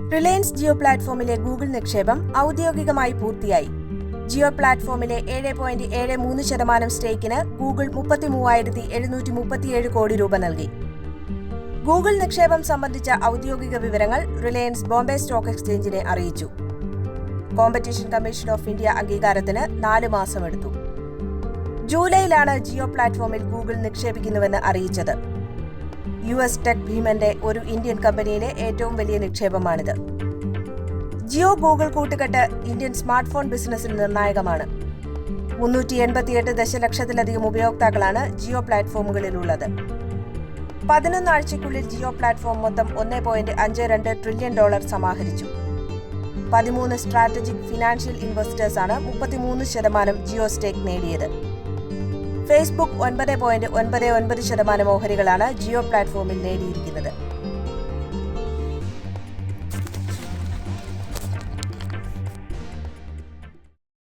Reliance Jio പ്ലാറ്റ്ഫോമിലെ Google നിക്ഷേപം ഔദ്യോഗികമായി പൂർത്തിയായി. ജിയോ പ്ലാറ്റ്ഫോമിലെ ഏഴ് പോയിന്റ് ഏഴ് മൂന്ന് ശതമാനം സ്റ്റേക്കിന് ഗൂഗിൾ മുപ്പത്തി മൂവായിരത്തി എഴുന്നൂറ്റി മുപ്പത്തിയേഴ് കോടി രൂപ നൽകി. ഗൂഗിൾ നിക്ഷേപം സംബന്ധിച്ച ഔദ്യോഗിക വിവരങ്ങൾ റിലയൻസ് ബോംബെ സ്റ്റോക്ക് എക്സ്ചേഞ്ചിനെ അറിയിച്ചു. കോമ്പറ്റീഷൻ കമ്മീഷൻ ഓഫ് ഇന്ത്യ അംഗീകാരത്തിന് നാല് മാസമെടുത്തു. ജൂലൈയിലാണ് ജിയോ പ്ലാറ്റ്ഫോമിൽ ഗൂഗിൾ നിക്ഷേപിക്കുന്നുവെന്ന് അറിയിച്ചത്. യു എസ് ടെക് ഭീമന്റെ ഒരു ഇന്ത്യൻ കമ്പനിയിലെ ഏറ്റവും വലിയ നിക്ഷേപമാണിത്. ജിയോ ഗൂഗിൾ കൂട്ടുകെട്ട് ഇന്ത്യൻ സ്മാർട്ട് ഫോൺ ബിസിനസ്സിൽ നിർണായകമാണ്. മുന്നൂറ്റി എൺപത്തിയെട്ട് ദശലക്ഷത്തിലധികം ഉപയോക്താക്കളാണ് ജിയോ പ്ലാറ്റ്ഫോമുകളിലുള്ളത്. പതിനൊന്ന് ആഴ്ചയ്ക്കുള്ളിൽ ജിയോ പ്ലാറ്റ്ഫോം മൊത്തം ഒന്ന് പോയിന്റ് അഞ്ച് രണ്ട് ട്രില്യൺ ഡോളർ സമാഹരിച്ചു. പതിമൂന്ന് സ്ട്രാറ്റജിക് ഫിനാൻഷ്യൽ ഇൻവെസ്റ്റേഴ്സാണ് മുപ്പത്തിമൂന്ന് ശതമാനം ജിയോ സ്റ്റേക്ക് നേടിയത്. ഫേസ്ബുക്ക് ഒൻപത് പോയിന്റ് ഒൻപത് ഒൻപത് ശതമാനം ഓഹരികളാണ് ജിയോ പ്ലാറ്റ്ഫോമിൽ നേടിയിരിക്കുന്നത്.